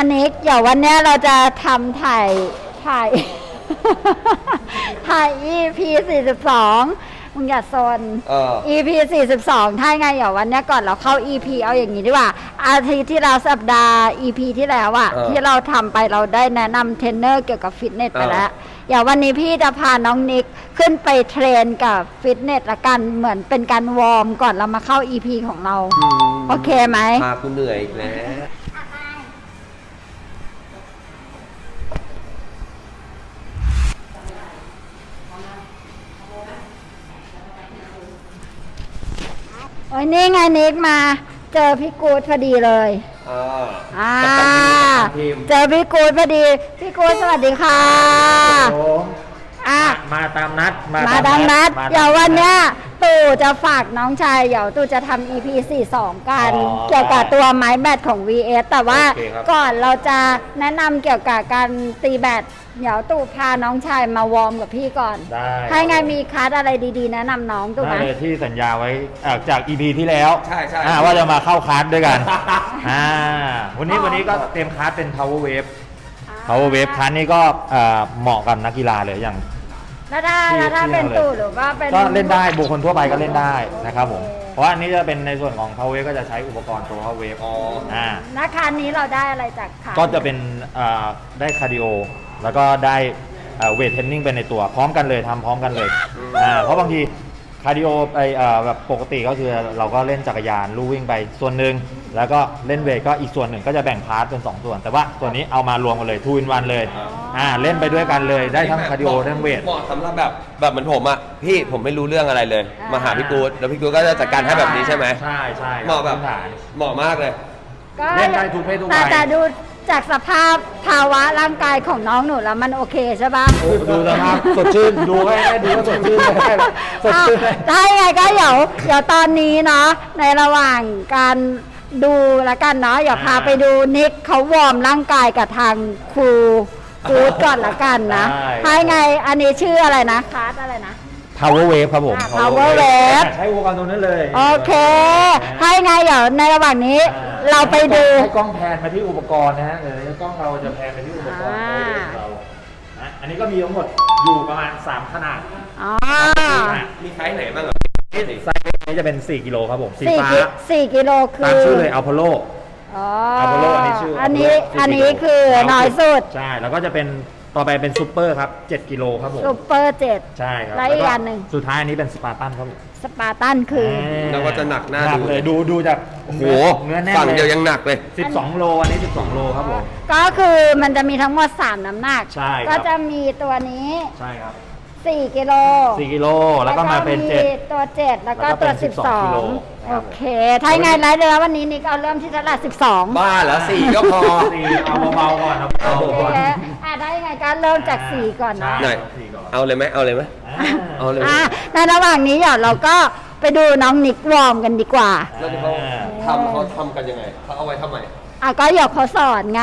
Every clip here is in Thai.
พี่โตมานิกเดี๋ยววันเนี้ยเราจะทำถ่ายถ่าย ถ่าย EP 42 มึงอย่าโซน เออ EP 42ถ้าไงเดี๋ยววันเนี้ยก่อนเราเข้า EP เอาอย่างนี้ดีกว่า อาทิตย์ที่เราสัปดาห์ EP ที่แล้วอะเออที่เราทำไปเราได้แนะนำเทรนเนอร์เกี่ยวกับฟิตเนสไปเออแล้ว เดี๋ยววันนี้พี่จะพาน้องนิกขึ้นไปเทรนกับฟิตเนสละกันเหมือนเป็นการวอร์มก่อนเรามาเข้า EP ของเรามโอเคไหม พากูเหนื่อยอีกแล้ว โอ้ยนี่ไงนิกมา เจอพี่กูดพอดีเลยอ่าอ่ากัปตันทีมเจอพี่กูดพอดี พี่กูดสวัสดีค่ะผมอะ มาตามนัดมาดังนัดมาตามเดี๋ยววันเนี้ยตู่จะฝากน้องชาย เดี๋ยวตู่จะทำ EP 42 กัน อ๋อเกี่ยวกับตัวไม้แบตของ VS แต่ว่าโอเคครับ ก่อนเราจะแนะนำเกี่ยวกับการตีแบต เดี๋ยวตู่พาน้องชายมาวอร์มกับพี่ก่อน ได้ถ้าไงมีคลาสอะไรดีๆ แนะนำน้องตู่ไหมได้เลยที่สัญญาไว้เอ่อจาก EP ที่แล้วใช่ใช่ อ่าว่าจะมาเข้าคลาสด้วยกันอ่าวันนี้วันนี้ก็เตรียมคลาสเป็น power wave power wave คลาสนี้ก็เอ่อเหมาะกับนักกีฬาเลยอย่าง แล้วถ้าที่แล้วถ้าที่เป็นเราเลย ตู่หรือว่าเป็นก็เล่นได้บุคคลทั่วไปก็เล่นได้นะครับผมเพราะว่าอันนี้จะเป็นในส่วนของ power wave ก็จะใช้อุปกรณ์ตัว power wave อ๋ออ่านักคานนี้เราได้อะไรจากขาก็จะเป็นเอ่อได้คาร์ดิโอ แล้วก็ได้เวทเทรนนิ่งไปในตัวพร้อมกันเลยทำพร้อมกันเลยอ่าเพราะบางทีคาร์ดิโอไปเอ่อแบบปกติก็คือเราก็เล่นจักรยานลู่วิ่งไปส่วนหนึ่งแล้วก็เล่นเวทก็อีกส่วนหนึ่งก็จะแบ่งพาร์ทเป็น2ส่วน แต่ว่าตัวนี้เอามารวมกันเลยทูอินวันเลยอ่าเล่นไปด้วยกันเลยได้ทั้งคาร์ดิโอทั้งเวท เหมาะสำหรับแบบแบบเหมือนผมอะพี่ผมไม่รู้เรื่องอะไรเลยมาหาพี่กูดแล้วพี่กูดก็จะจัดการให้แบบนี้ใช่ไหม ใช่ใช่เหมาะแบบ พื้นฐานเหมาะมากเลย ก็เล่นได้ทุกเพศทุกวัย แต่แต่ดู จากสภาพภาวะร่างกายของน้องหนูแล้วมันโอเคใช่ปะโอ้ดูสภาพสดชื่น ดูให้ได้ดูว่าสดชื่นไม่ได้หรอกสดอ้าวชื่นเลยได้ไงก็เดี๋ยวเดี๋ยวตอนนี้เนาะในระหว่างการดูละกันเนาะอย่าพาไปดูนิกเขาวอร์มร่างกายกับทางครูกูดก่อนละกันนะได้ถ้าไงอันนี้ชื่ออะไรนะคลาสอะไรนะ power wave ครับผม อ่า power wave ใช้อุปกรณ์ตัวนั้นเลยโอเคถ้าไงเดี๋ยวในระหว่างนี้อ่เราไปดู ให้กล้องแพนมาที่อุปกรณ์นะฮะเดี๋ยวกล้องเราจะแพนไปที่อุปกรณ์อ่าของเรานะอันนี้ก็มีทั้งหมดอยู่ประมาณ 3 ขนาดอ๋อมีไซส์ไหนบ้างอะไซส์นี้จะเป็น 4 กิโลครับผมสีสี่ฟ้ากิสี่กิโลคือตามชื่อเลยอัลโพโล อ๋ออัลโพโลอันนี้ชื่ออันนี้ Apollo อันนี้4กิโลคือน้อยสุด ใช่ แล้วก็จะเป็น ต่อไปเป็นซูเปอร์ครับ7กิโลครับผมซูเปอร์เจ็ด ใช่ครับแล้วอีกอันหนึ่ง สุดท้ายอันนี้เป็นสปาร์ตันครับผมสปาร์ตันคือ แล้วก็จะหนักหน้าดู เลยดูดูจากโอ้โหเนื้อแน่นฝั่งเลเดียวยังหนักเลย 12 โลอันนี้ 12 โลครับผม ก็คือมันจะมีทั้งหมด 3 น้ำหนัก ใช่ครับ ก็จะมีตัวนี้ ใช่ครับ 4กิโล4กิโลแล้วก็มาเป็นมี7ตัว7แล้วก็แล้วก็ตัวเป็น12กิโล12โอเค ถ้ายังไงไลฟ์เดือนวันนี้นิกเอาเริ่มที่เท่าไหร่12บ้าแล้วสี่ก็พอ สี่เอาเบาๆก่อนครับเอาโอเบาๆเคก่อนอะได้ยังไงก็เริ่มจาก4ก่อนเนาะไหนสี่ก่อน เอาเลยไหมเอาเลยไหมอ่าเอาเลยอะในระหว่างนี้เดี๋ยวเราก็ไปดูน้องนิกวอร์มกันดีกว่า แล้วเขาทำเขาทำกันยังไงเขาเอาไว้ทำไม อะก็เดี๋ยวเขาสอนไง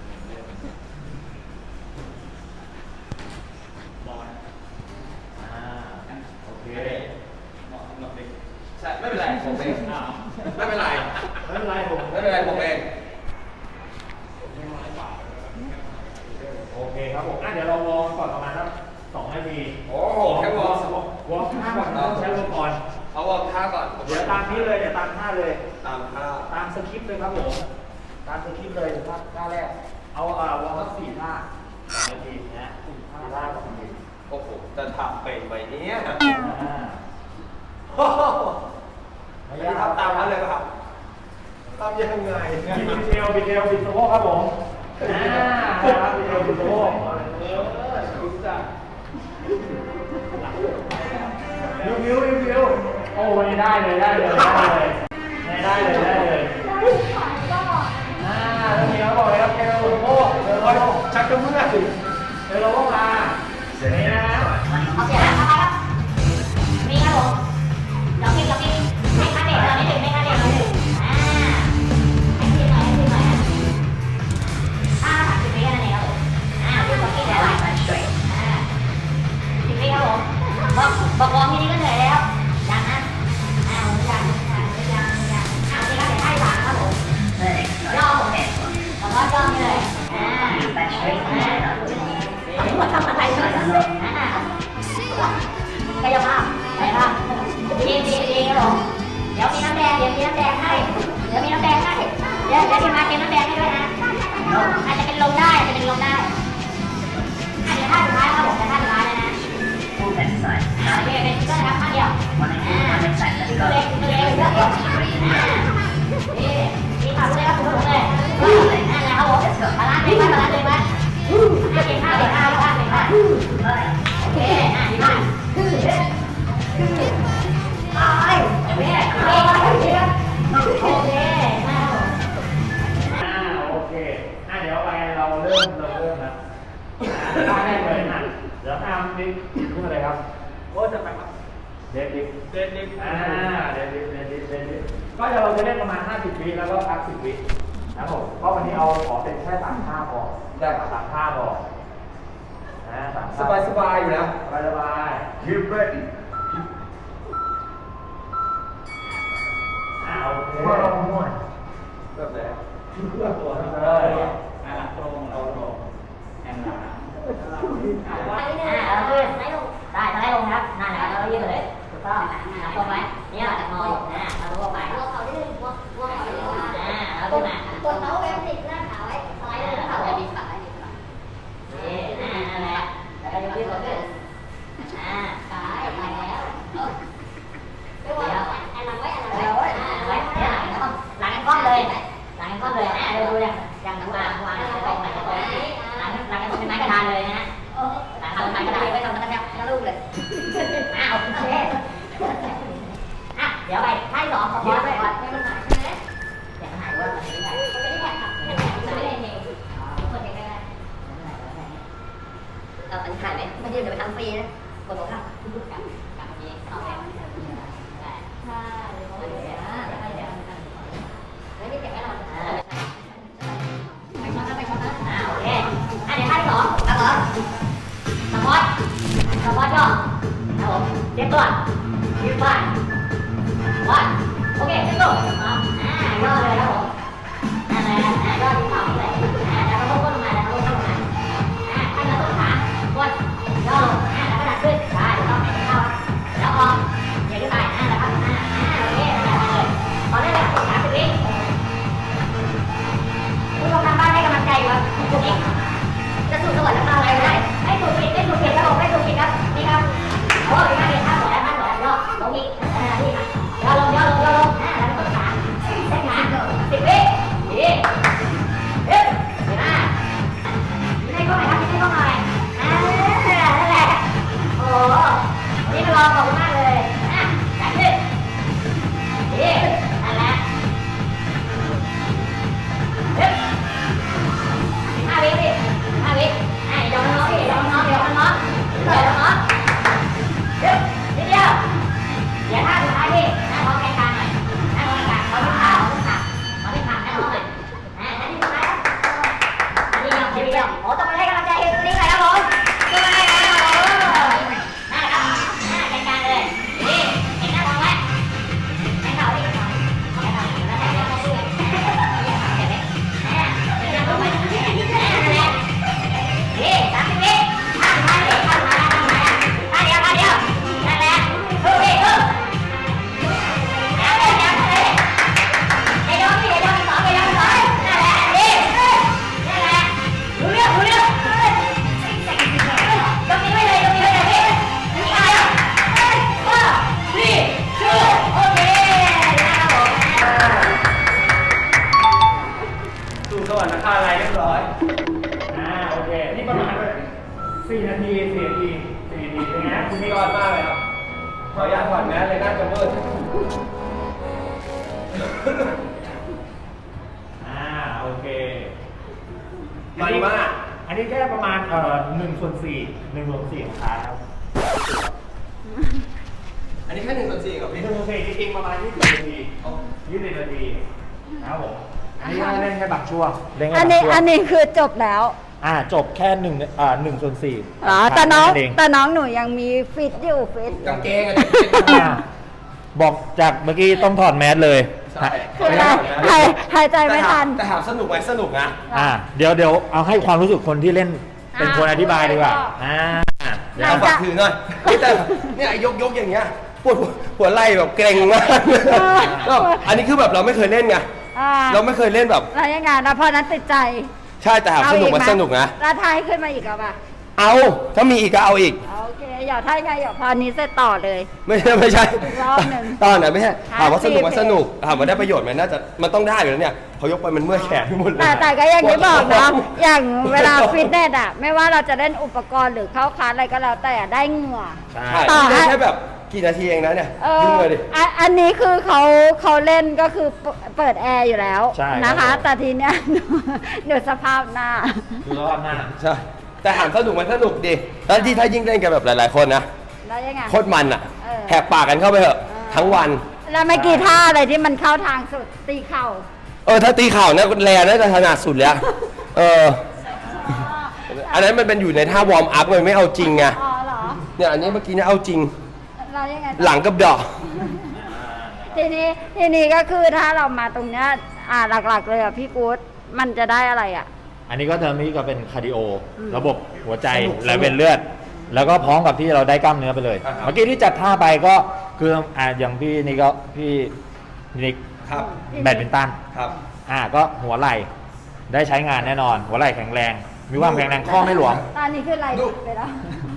เป็นไรผมเองไม่เป็นไร ไม่เป็นไรผมไม่เป็นไรผมเองโอเคครับผมอะเดี๋ยวเราวอร์มก่อนประมาณสักสองนาทีโอ้โหแค่วอร์มวอร์มท่าก่อนต้องใช้อุปกรณ์เอาวอร์มท่าก่อนเดี๋ยวตามนี้เลยเดี๋ยวตามท่าเลย ตามท่าตามสคริปต์เลยครับผมตามสคริปต์เลยท่าท่าแรก เอาอ่าวอร์มสักสี่ท่าสองนาทีนะสี่ท่าท่าสองนาทีโอ้โหจะทำเป็นไหมเนี่ยอ่าโอ้โหอั นนี้ทำตามนั้นเลยป่ะครับทำยังไงบิดเทลบิดเทลบิดสะโพกครับผมอ่าครับบิดเทลบิดสะโพกเออรู้จักวิววิววิววิวโอ้วันนี้ได้เลยได้เลยได้เลยได้เลยได้เลย กายภาพกายภาพเองเองเองหรอเดี๋ยวมีน้ำแดงเดี๋ยวมีน้ำแดงให้ เดี๋ยวมีน้ำแดงให้ เดี๋ยวเดี๋ยวพี่มาเก็บน้ำแดงให้ด้วยนะอาจจะเป็นลมได้อาจจะเป็นลมได้อาจจะท่าสุดท้ายครับผมจะท่าสุดท้ายเลยนะพูดแบบใส่อ่าเดี๋ยวเป็นเพื่อนครับท่าเดียววันนี้เป็นใส่กล้วก็เล็กเล็กเยอะนี่นี่ค่ะพูดได้ครับคุณผู้ชมเลยนั่นแหละครับผมมาล้างเลยมาล้างเลยมา โอเคอะเดี๋ยวไปเราเริ่มเราเริ่มนะตาแรกเลยนะเดี๋ยวทำดิพูดอะไรครับ โอ้จะไปครับเดนดิฟเดนดิฟอ่าเดนดิฟเดนดิฟเดนดิฟก็เราจะเล่นประมาณ 50วิแล้วก็พัก 10วิ นะผมก็วันนี้เอาขอเป็นแค่สามท่าพอได้ครับสามท่าพอนะสบายสบายอยู่นะสบายสบาย Get ready. อ่าโอเค Put on one. แบบไหน เพื่อตัว นี่รอขอบคุมากเลยอะจับเลยเอ๊ะนั่นแหละเอ๊ะห้าวิสิห้าวิอะเยวมันน็อกเดี๋ยวมันน้องเดี๋ยวมันน้องเดี๋ยวมันน้อง นนี้แค่ประมาณเอ่อหนึ่งส่วนสี่หนึ่งส่วนสี่ของขาครับอันนี้แค่หนึ่งส่วนสี่กับหนึ่พี่งส่วนสี่จริงๆประมาณยี่สิบนาทียี่สิบนาทีนะครับผมอันนี้ก็เล่นแค่บางช่วงเล่นแค่อันบางนี้ช่วงอันนี้คือจบแล้วอ่าจบแค่หนึ่งอ่าหนึ่งส่วนสี่อ๋อแต่น้องเองแต่น้องหนูยังมีฟิตอยู่ฟิตกางเกงอันอ่าบอกจากเมื่อกี้ต้องถอดแมสเลย ใช่ คืออะไรหายหายใจไม่ทัน แต่ถามสนุกไหมสนุกนะ อ่าเดี๋ยวเดี๋ยวเอาให้ความรู้สึกคนที่เล่นเป็นคนอธิบายดีกว่าอ่าเดี๋ยวหลัเอางฝาจากกถือหน่อยนี่แต่เนี่ยยกยกอย่างเงี้ยปวดหัวไหล่แบบเกร็งมากก็อันนี้คือแบบเราไม่เคยเล่นไงอ่าเราไม่เคยเล่นแบบ แล้วยังไงนะพอนั้นติดใจ ใช่แต่ถามสนุกไหมเอสนุกนะ แล้วทายขึ้นมาอีกเอาป่ะ เอา ถ้ามีอีกก็เอาอีก โอเคอย่าทายไงอย่าพอนี้เสร็จต่อเลย ไม่ใช่ไม่ใช่อีกรอบหนึ่งตอนไหนไม่ใช่หาถามว่าสนุกไหมสี่เพลงสนุกถามว่าได้ประโยชน์ไหมน่าจะมันต้องได้อยู่แล้วเนี่ยพอยกไปมันเมื่อยแขนไปหมดเลยแต่แต่ก็อย่างที่บอกนะอย่างเวลาฟิตเนสอะไม่ว่าเราจะเล่นอุปกรณ์หรือเข้าคลาสอะไรก็แล้วแต่ได้เหงื่อ ใช่ใช่ต่อให้ได้แค่แบบกี่นาทีเองนะเนี่ยเอดูอเลยดิอันอันนี้คือเขาเขาเล่นก็คือเปเปิดแอร์อยู่แล้วใช่ครับนะคะ ผม แต่ทีเนี้ย ดูสภาพหน้า ดูรอบหน้า ใช่ แต่ถามสนุกไหมสนุกดิแล้วที่ถ้ายิ่งเล่นกันแบบหลาย ๆ คนนะแล้วยังไง โคตรมันอะเออ แหกปากกันเข้าไปเถอะเออทั้งวัน แล้วไม่กี่ท่าอะไรที่มันเข้าทางสุดตีเข่าเออถ้าตีเข่าเนี่ยแรงน่าจะถนัดสุดเลยอะเออ อันนั้นมันเป็นอยู่ในท่าวอร์มอัพมันไม่เอาจริงไงอ๋อเหรอเนี่ยอันนี้เมื่อกี้เนี่ยเอาจริง แล้วยังไงต่อ หลังกับดอก ทีนี้ทีนี้ก็คือถ้าเรามาตรงเนี้ยอ่าหลักๆเลยอะพี่กู๊ดมันจะได้อะไรอะ อันนี้ก็เทอมนี้ก็เป็นคาร์ดิโอ อืมระบบหัวใจสนุกและเวียนเลือด แล้วก็พร้อมกับที่เราได้กล้ามเนื้อไปเลย อ่าครับ เมื่อกี้ที่จัดท่าไปก็คืออ่าอย่างพี่นี่ก็พี่นิกครับแบดมินตัน ครับ อ่าก็หัวไหล่ได้ใช้งานแน่นอน หัวไหล่แข็งแรง มีความแข็งแรงข้อไม่หลวม ตอนนี้คืออะไรดู ไปแล้ว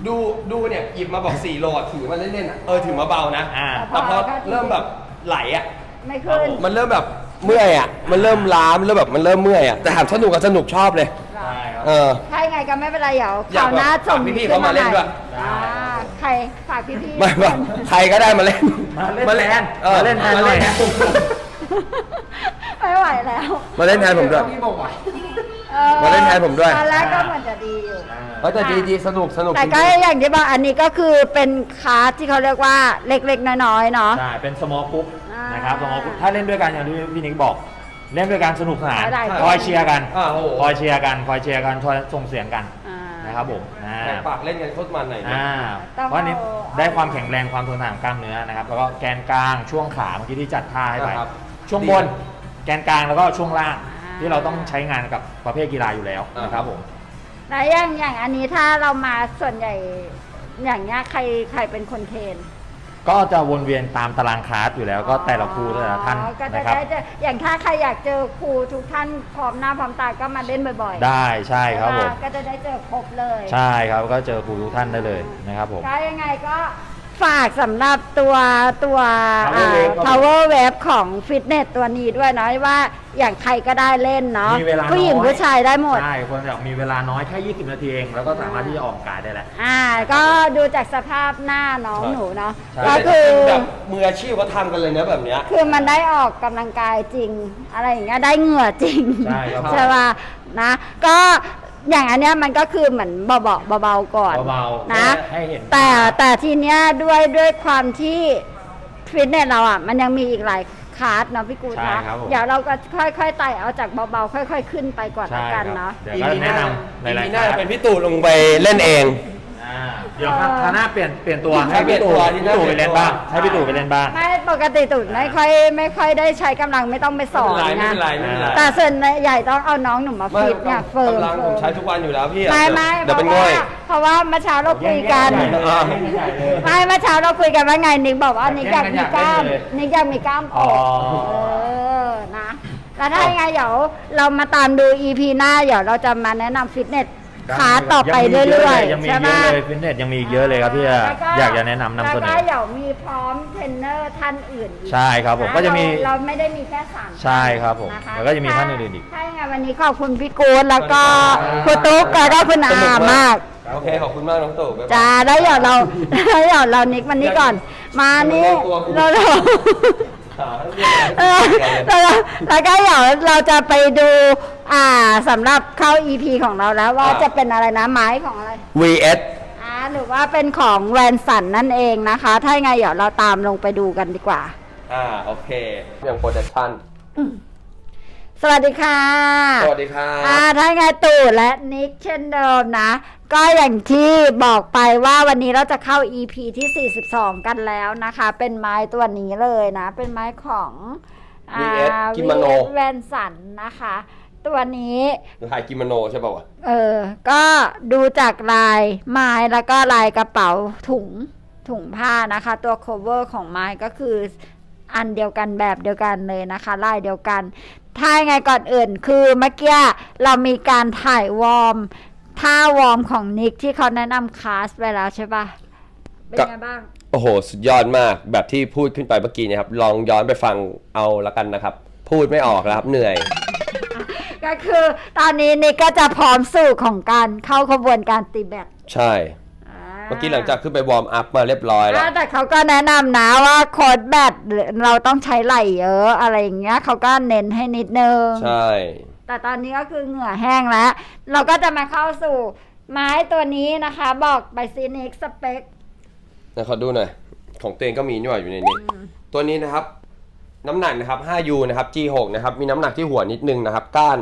ดูดูเนี่ยหยิบมาบอก4โลอะถือมาเล่นๆอะเออถือมาเบานะอ่า แต่พอเริ่มแบบไหลอะ ไม่ขึ้น มันเริ่มแบบ เมื่อยอะมันเริ่มล้ามันเริ่มแบบมันเริ่มเมื่อยอะแต่ถามสนุกกับสนุกชอบเลยใช่ครับ เออ ถ้ายังไงก็ไม่เป็นไรเดี๋ยวอยากคราวหน้าแบบส่งฝากพี่ๆเขามาเล่นด้วย อ่าใครฝากพี่ๆ ไม่ไม่ใครก็ได้มาเล่นมาเล่นแทนออมาเล่นแทนหน่อย ไม่ไหวแล้ว มาเล่นแทนผมด้วยออมาเล่นแทนผมด้วย ตอนแรกก็เหมือนจะดีอยู่ เออแต่ดีดีสนุกสนุกแต่จริงก็อย่างที่บอกอันนี้ก็คือเป็นคลาสที่เขาเรียกว่าเล็กๆ น้อยๆ เนาะ ใช่ เป็นสมอลกรุ๊ปอ่า นนะครับสมอลกรุ๊ปถ้าเล่นด้วยกันอย่างที่พี่นิกบอก เล่นด้วยกันสนุกสนานได้ คอยเชียร์กันอ่าโอ้โห คอยเชียร์กันคอยเชียร์กันคอยส่งเสียงกันอ่า นะครับผมอ่าแหกปากเล่นกันโคตรมันหน่อยอ่าต้องเพราะอันนี้เอา ได้ความแข็งแรงความทนทานของกล้ามเนื้อนะครับแล้วก็แกนกลางช่วงขาเมื่อกี้ที่จัดท่าให้ไปนะครับช่วงดีบนแกนกลางแล้วก็ช่วงล่างอ่า ที่เราต้องใช้งานกับประเภทกีฬาอยู่แล้วนะครับผม แล้วอย่างอย่างอันนี้ถ้าเรามาส่วนใหญ่อย่างเงี้ยใครใครเป็นคนเทรน ก็จะวนเวียนตามตารางคลาสอยู่แล้วก็แต่ละครูแต่ละท่านอ๋อก็จะนะครับ ได้เจออย่างถ้าใครอยากเจอครูทุกท่านพร้อมหน้าพร้อมตาก็มาเล่นบ่อยๆได้ใช่ครับผม ก็จะได้เจอครบเลย ใช่ครับก็เจอครูทุกท่านได้เลยนะครับผม ก็ยังไงก็ ฝากสำหรับตัวตัว Power อ่า Wave ครับ power wave ของฟิตเนสตัวนี้ด้วยนะว่าอย่างใครก็ได้เล่นเนาะมีเวลาผู้หญิงน้อยผู้ชายได้หมด ใช่ คนอยากมีเวลาน้อยแค่ 20 นาทีเอง แล้วก็สามารถที่จะออกกำลังกายได้แล้ว อ่า ก็ดูจากสภาพหน้าน้องใช่ หนูเนาะใช่ ก็คือแบบมืออาชีพเขาทำกันเลยนะแบบเนี้ย คือมันได้ออกกำลังกายจริง อะไรอย่างเงี้ยได้เหงื่อจริงใช่ครับ ใช่ป่ะนะ ก็ อย่างอันเนี้ยมันก็คือเหมือนเบาๆเบาๆก่อนเบาๆนะ ให้เห็นแต่แต่ทีเนี้ยด้วยด้วยความที่ฟิตเนสเราอะมันยังมีอีกหลายคลาสเนาะพี่กูดใช่นะครับผม เดี๋ยวเราก็ค่อยๆไต่เอาจากเบาๆค่อย ๆ ขึ้นไปก่อนใช่ละคกัรันบเนาะ เดี๋ยวก็แนะนำหลายปีๆหน้าคจะรับเป็นพี่ตู่ลงไปเล่นเองอ่า เดี๋ยวครับเออคราวหน้าเปลี่ยนเปลี่ยนตัวใช่ให้พี่ตู่เปลี่ยนตัวพี่ตู่ไปเปลี่ยนเล่นตัวบ้างให้พี่ตู่ไปเล่นบ้าง ไม่ปกติตุ่นไม่ค่อยไม่ค่อยได้ใช้กำลังไม่ต้องไปสอนไม่นะเป็นไรไม่เป็นไรไม่เป็นไรแต่ส่วนใหญ่ต้องเอาน้องหนูมาฟิตเนี่ยเฟิร์มกำลังผมใช้ทุกวันอยู่แล้วพี่อะไม่ไม่เดี๋ยวเพเป็นราะง่ว่าอย เพราะว่าเมื่อเช้าเราคุยกันแย่งกันใหญ่เลยแย่งกันใหญ่เลยไม่เมื่อเช้าเราคุยกันว่าไงนิกบอกว่านิกอยากมีกล้ามแย่งกันอยากเล่นเลยนิกอยากมีกล้ามออ๋ออกเออนะแล้วถ้ายังไงเดี๋ยวเรามาตามดู EP หน้าเดี๋ยวเราจะมาแนะนำฟิตเนส คลาสต่อไปเรื่อยยังๆมีใช่เยไหมอะเลยฟิตเนสยังมีอีกเยอะเลยครับที่แล้วก็อยากจะแนะนำนำเสนแล้วอก็เดี๋ยวมีพร้อมเทรนเนอร์ท่านอื่นอีกใช่ครับผมนก็จะมีเราเราไม่ได้มีแค่สามใช่ครับผมนะคะแล้วก็จะมีท่านอื่นๆอีก ใช่ไงวันนี้ขอบคุณพี่กูดแล้วก็คุณตุ๊กแล้วก็คุณอามาก โอเค ขอบคุณมากน้องตู่บ๊ายบายจ้าแล้วเดี๋ยวเรา แล้วเดี๋ยวเรานิกมันนี้ก่อน มานี่ตัวกูเราเราเออแล้วก็แล้วก็เดี๋ยวเราจะไปดู อ่าสำหรับเข้า EP ของเราแล้วว่าอ่า จะเป็นอะไรนะไม้ของอะไร VS อ่าหรือว่าเป็นของแวนสันนั่นเองนะคะ ถ้ายังไงเดี๋ยวเราตามลงไปดูกันดีกว่า อ่า โอเคอย่างโปรดักชั่นสวัสดีค่ะ สวัสดีครัอ่าบ ถ้ายังไงตู่และนิกเช่นเดิมนะ ก็อย่างที่บอกไปว่าวันนี้เราจะเข้า EP ที่ 42 กันแล้วนะคะ เป็นไม้ตัวนี้เลยนะ เป็นไม้ของอ่า VS กิโมโน VS แวนสันนะคะ ตัวนี้ลายกิโมโนใช่ป่าวะเออ ก็ดูจากลายไม้แล้วก็ลายกระเป๋าถุงถุงผ้านะคะ ตัว cover ของไม้ก็คืออันเดียวกันแบบเดียวกันเลยนะคะ ลายเดียวกัน ถ้ายังไงก่อนอื่นคือเมื่อกี้เรามีการถ่ายวอร์มท่าวอร์มของนิกที่เขาแนะนำคลาสไปแล้วใช่ปะเป็นไงบ้าง โอ้โห สุดยอดมากแบบที่พูดขึ้นไปเมื่อกี้เนะครับ ลองย้อนไปฟังเอาละกันนะครับ พูดไม่ออกแล้วครับเหนื่อย ก็คือตอนนี้นิกก็จะพร้อมสู่ของการเข้าขบวนการตีแบตใช่ เมื่อกี้หลังจากขึ้นไปวอร์มอัพมาเรียบร้อยแล้ว อ่าแต่เขาก็แนะนำนะว่าโค้ดแบตเราต้องใช้ไหลเยอะอะไรอย่างเงี้ยเขาก็เน้นให้นิดนึง ใช่ แต่ตอนนี้ก็คือเหงื่อแห้งแล้ว เราก็จะมาเข้าสู่ไม้ตัวนี้นะคะ บอกไปซีนิกสเปค นะขอดูหน่อย ของตัวเองก็มีนี่หว่าอยู่ในนี้ ตัวนี้นะครับ น้ำหนักนะครับ 5U นะครับ G6 นะครับ มีน้ำหนักที่หัวนิดนึงนะครับ ก้าน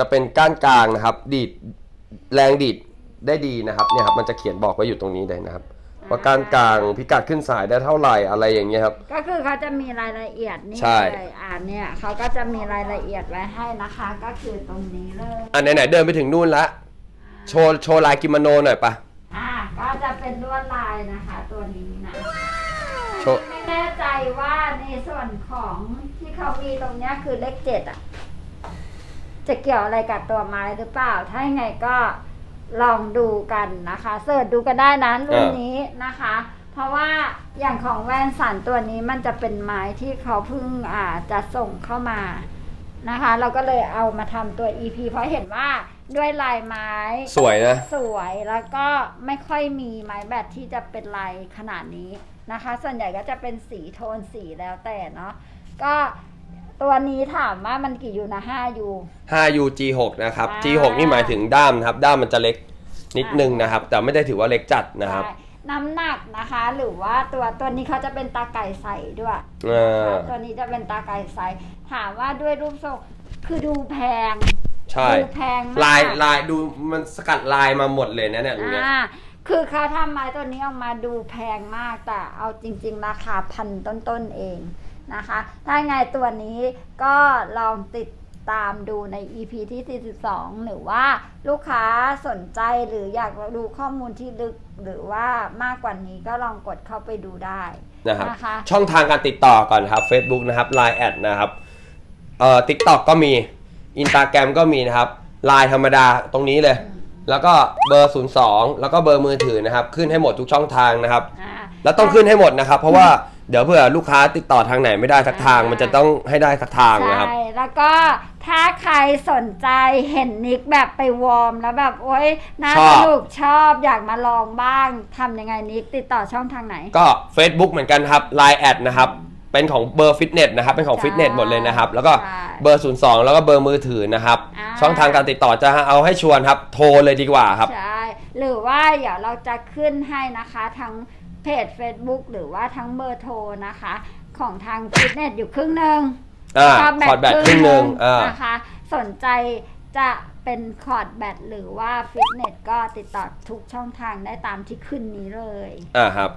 จะเป็นก้านกลางนะครับ ดีดแรงดีดได้ดีนะครับเนี่ยครับมันจะเขียนบอกไว้อยู่ตรงนี้เลยนะครับ ว่าก้านกลางพิกัดขึ้นสายได้เท่าไหร่อะไรอย่างเงี้ยครับ ก็คือเขาจะมีรายละเอียดนี่ใช่ เลยอ่านเนี่ยเขาก็จะมีรายละเอียดไว้ให้นะคะ ก็คือตรงนี้เลย อะไหนๆเดินไปถึงนู่นละโชว์โชว์ลายกิโมโนหน่อยปะอ่าก็จะเป็นลวดลายนะคะ ตัวนี้นะโชว์ ไม่แน่ใจว่าในส่วนของที่เขามีตรงเนี้ยคือเลขเจ็ดอะ จะเกี่ยวอะไรกับตัวไม้หรือเปล่า ถ้ายังไงก็ลองดูกันนะคะเสิร์ชดูกันได้นะรุ่นนี้นะคะ เพราะว่าอย่างของแวนสันตัวนี้มันจะเป็นไม้ที่เขาเพิ่งอ่าจะส่งเข้ามานะคะ เราก็เลยเอามาทำตัว EP เพราะเห็นว่าด้วยลายไม้สวยนะ สวยแล้วก็ไม่ค่อยมีไม้แบตที่จะเป็นลายขนาดนี้นะคะ ส่วนใหญ่ก็จะเป็นสีโทนสีแล้วแต่เนาะก็ ตัวนี้ถามว่ามันกี่ยูนะ5ยู 5U G6 นะครับ อ่า G6 นี่หมายถึงด้ามนะครับ ด้ามมันจะเล็กนิดนึงนะครับ แต่ไม่ได้ถือว่าเล็กจัดนะครับใช่น้ำหนักนะคะ หรือว่าตัวตัวนี้เขาจะเป็นตาไก่ใสด้วยเออนะคะตัวนี้จะเป็นตาไก่ใสถามว่าด้วยรูปทรงคือดูแพงใช่ ดูแพงมากลายลายดูมันสกัดลายมาหมดเลยนะเนี่ยตรงเนี้ยอ่าคือเขาทำไม้ตัวนี้ออกมาดูแพงมากแต่เอาจริง ๆ ราคาพันต้นๆเอง นะคะ ถ้าไงตัวนี้ก็ลองติดตามดูใน EP ที่ 42 หรือว่าลูกค้าสนใจหรืออยากดูข้อมูลที่ลึกหรือว่ามากกว่านี้ก็ลองกดเข้าไปดูได้นะครับนะคะช่องทางการติดต่อก่อนครับ Facebook นะครับ Line แอดนะครับเอ่อ TikTok ก็มี Instagram ก็มีนะครับ Line ธรรมดาตรงนี้เลย แล้วก็เบอร์ 02 แล้วก็เบอร์มือถือนะครับ ขึ้นให้หมดทุกช่องทางนะครับ อ่า แล้วต้องขึ้นให้หมดนะครับ เพราะว่า เดี๋ยวเผื่อลูกค้าติดต่อทางไหนไม่ได้สักทางอ่ามัมันจะต้องให้ได้สักทางนะครับ ใช่แล้วก็ถ้าใครสนใจเห็นนิกแบบไปวอร์มแล้วแบบโอ๊ยน่าชสอบ นุกชอบอยากมาลองบ้างทำยังไงนิกติดต่อช่องทางไหน ก็ Facebook เหมือนกันครับ Line แอดนะครับ เป็นของเบอร์ฟิตเนสนะครับ เป็นของใช่ฟิตเนสหมดเลยนะครับ แล้วก็ใช่เบอร์ 02 แล้วก็เบอร์มือถือนะครับ อ่า ช่องทางการติดต่อจะเอาให้ชวนครับ โทรเลยดีกว่าครับ ใช่หรือว่าเดี๋ยวเราจะขึ้นให้นะคะทั้ง เพจ Facebook หรือว่าทั้งเบอร์โทรนะคะ ของทางฟิตเนสอยู่ครึ่งหนึ่งอ่าก็คอร์ดแบตครึ่งหนึ่งอ่านะคะ สนใจจะเป็นคอร์ดแบตหรือว่าฟิตเนสก็ติดต่อทุกช่องทางได้ตามที่ขึ้นนี้เลยอ่าครับ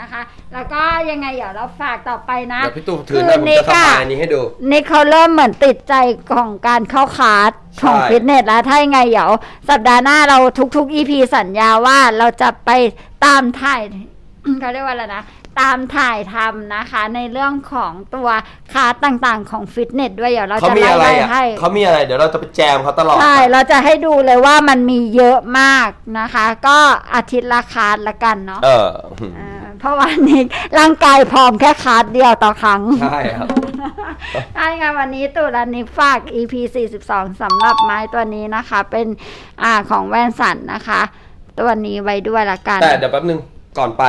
นะคะ แล้วก็ยังไงเดี๋ยวเราฝากต่อไปนะเดี๋ยวพี่ตู่ถือหน่อยผมจะสบายอันนี้ให้ดูนี่เขาเริ่มเหมือนติดใจของการเข้าคลาสของใช่ฟิตเนสแล้วถ้ายังไงเดี๋ยวสัปดาห์หน้าเราทุกๆ EP สัญญาว่าเราจะไปตามถ่าย เขาเรียกว่าอะไรนะ ตามถ่ายทำนะคะ ในเรื่องของตัวคลาสต่างๆของฟิตเนสด้วยเดี๋ยวเราเขาจะมีไล่อะไรไล่อะให้ เขามีอะไร เดี๋ยวเราจะไปแจมเขาตลอด ใช่ เราจะให้ดูเลยว่ามันมีเยอะมากนะคะ ก็อาทิตย์ละคลาสละกันเนาะเออเออเพราะว่านี่ร่างกายพร้อมแค่คลาสเดียวต่อครั้ง ใช่ครับ ใช่ค่ะวันนี้ตุลานิกฝาก EP 42สำหรับไม้ตัวนี้นะคะ เป็นอ่าของแว่นสันนะคะ ตัวนี้ไว้ด้วยละกัน แต่เดี๋ยวแป๊บนึงก่อนไป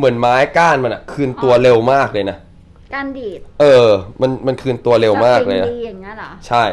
เหมือนไม้ก้านมันอะคืนตัวเร็วมากเลยนะ การดีด เออ มันมันคืนตัวเร็วมากเลยสปนะริงดีอย่างเงี้ยเหรอ ใช่